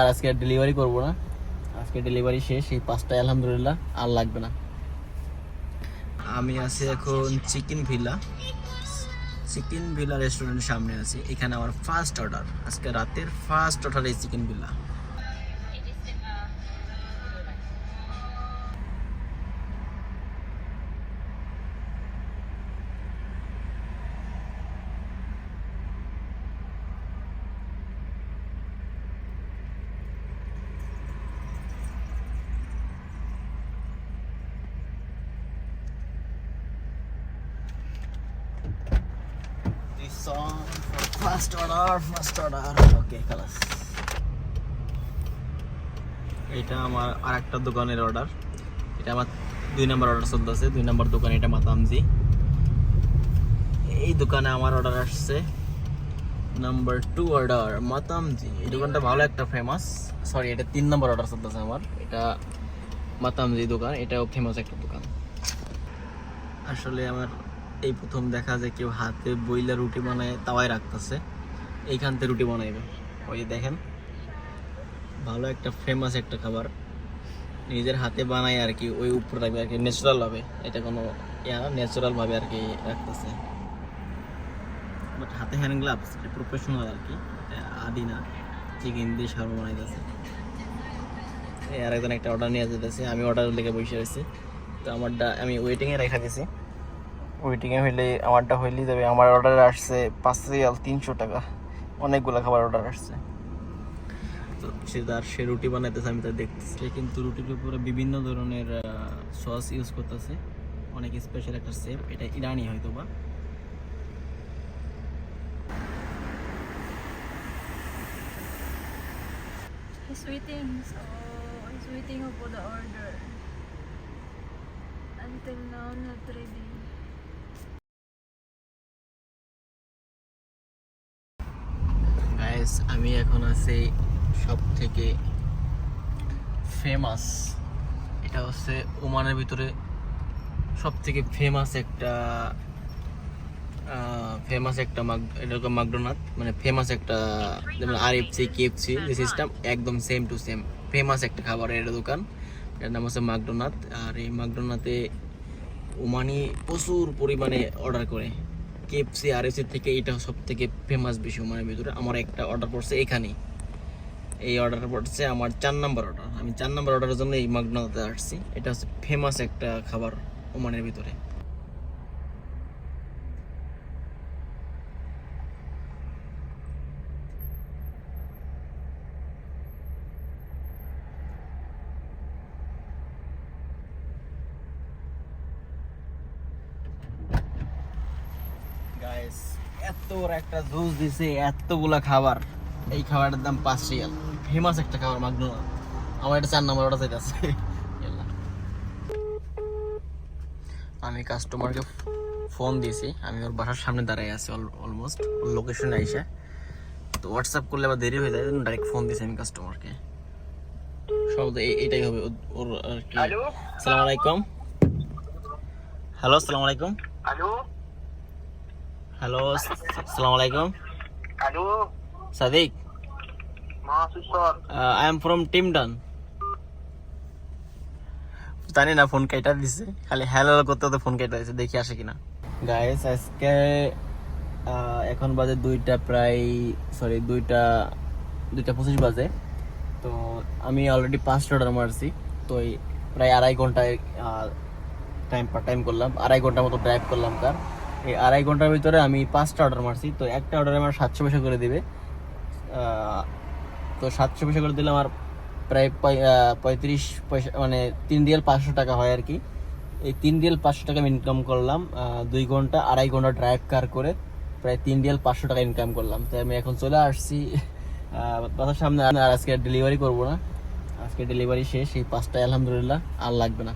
আর আজকে ডেলিভারি করব না। আজকে ডেলিভারি শেষ, এই পাঁচটায় আলহামদুলিল্লাহ আর লাগবে না। আমি আছি এখন চিকেন ভিলা চিকেন ভিলা রেস্টুরেন্টের সামনে আছি। এখানে আমার ফার্স্ট অর্ডার আজকে রাতের ফার্স্ট অর্ডার এই chicken villa song for first order, first order. Okay, খালাস এটা আমার আর একটা দোকানের অর্ডার এটা আমার দুই নাম্বার অর্ডার চলতেছে দুই নাম্বার দোকান এটা মাতামজি। এই দোকানে আমার অর্ডার আসছে নাম্বার টু অর্ডার মাতামজি। এই দোকানটা ভালো একটা ফেমাস সরি এটা তিন নাম্বার অর্ডার চলতেছে আমার। এটা মাতামজি দোকান। এটাও ফেমাস একটা দোকান। আসলে আমার এই প্রথম দেখা যায় কেউ হাতে বইলা রুটি বানায় তাওয়ায় রাখতেছে। এইখান থেকে রুটি বানাইবে। ওই দেখেন, ভালো একটা ফেমাস একটা খাবার। নিজের হাতে বানায় আর কি, ওই উপরে রাখবে আর কি ন্যাচারাল হবে এটা কোনো ইয়া ন্যাচারাল ভাবে আর কি রাখতেছে। বাট হাতে হ্যান্ড গ্লাভস এটা প্রফেশনাল আর কি। আদি না চিকেন দিয়ে সার বানাইতেছে। আর একজন একটা অর্ডার নিয়ে যেতেছে, আমি অর্ডার লেগে বসে রয়েছি। তো আমারটা, আমি ওয়েটিংয়ে রেখা দিছি। ওয়েটিংয়ে হইলে আমারটা হইলেই যাবে। আমার অর্ডার আসছে পাঁচ রিয়াল তিনশো টাকা। অনেকগুলো খাবার অর্ডার আসছে। তো সে তার সে রুটি বানাইতেছে আমি তা দেখতেছি। সে কিন্তু রুটির উপরে বিভিন্ন ধরনের সস ইউজ করতেছে। অনেক স্পেশাল একটা সেপ এটা ইরানি হয়তো বা। He's waiting, so he's waiting for the order. Until now, not ready. Guys আমি এখন আছি সব থেকে ফেমাস এটা হচ্ছে ওমানের ভিতরে সব থেকে ফেমাস একটা ফেমাস একটা মাগ এরকম মাকডোনাথ মানে ফেমাস একটা, যেমন আর এফ সি কেএফসি যে সিস্টেম একদম সেম টু সেম ফেমাস একটা খাবারের দোকান, এটার নাম হচ্ছে মাকডোনাথ আর এই মাকডোনাথে ওমানি প্রচুর পরিমাণে অর্ডার করে। কেএফসি আর এসির থেকে এটা সব থেকে ফেমাস বেশি মানে ভিতরে আমার একটা অর্ডার পড়ছে এখানেই। এই অর্ডার পড়ছে আমার চার নম্বর অর্ডার আমি চার নাম্বার অর্ডারের জন্য এই মাকডোনাথে আসছি। এটা হচ্ছে ফেমাস একটা খাবার ওমানের ভিতরে। গাইস এত বড় একটা জুস দিছে এতগুলা খাবার। এই খাবারের দাম পাঁচ রিয়াল ফেমাস একটা খাবার মাগনোনা আমার এটা চার নাম্বার অর্ডার চাইতেছে। আমি কাস্টমারকে ফোন দিয়েছি। আমি ওর বাসার সামনে দাঁড়াই আছি অলমোস্ট ওর লোকেশনে আইসা। তো হোয়াটসঅ্যাপ করলে আবার দেরি হয়ে যায় ডাইরেক্ট ফোন দিয়েছি আমি কাস্টমারকে সব এটাই হবে ওর- আর কি। আসসালামু আলাইকুম। হ্যালো আসসালামু আলাইকুম। Allô হ্যালো আসসালামু আলাইকুম hello Sadiq. I am from টিমডন জানি না ফোন কেটে দিছে। খালি হ্যালো করতে করতে ফোন কেটে দিছে দেখি আসে কিনা। গাইস আজকে এখন বাজে দুইটা প্রায় সরি দুইটা দুইটা পঁচিশ বাজে। তো আমি অলরেডি পাঁচটা অর্ডার মারছি। তো প্রায় আড়াই ঘন্টায় টাইম পার টাইম করলাম। আড়াই ঘণ্টার মতো ড্রাইভ করলাম কার। এই আড়াই ঘণ্টার ভিতরে আমি পাঁচটা অর্ডার মারছি, তো একটা অর্ডারে আমার সাতশো পয়সা করে দিবে। তো সাতশো পয়সা করে দিলে আমার প্রায় পঁয়ত্রিশ পয়সা মানে তিন রিয়াল পাঁচশো টাকা হয় আর কি। এই তিন রিয়াল পাঁচশো টাকা আমি ইনকাম করলাম দুই ঘণ্টা, আড়াই ঘণ্টা ড্রাইভ কার করে প্রায় তিন রিয়াল পাঁচশো টাকা ইনকাম করলাম। তাই আমি এখন চলে আসছি বাসার সামনে। আর আজকে ডেলিভারি করব না। আজকে ডেলিভারি শেষ, এই পাঁচটায় আলহামদুলিল্লাহ, আর লাগবে না।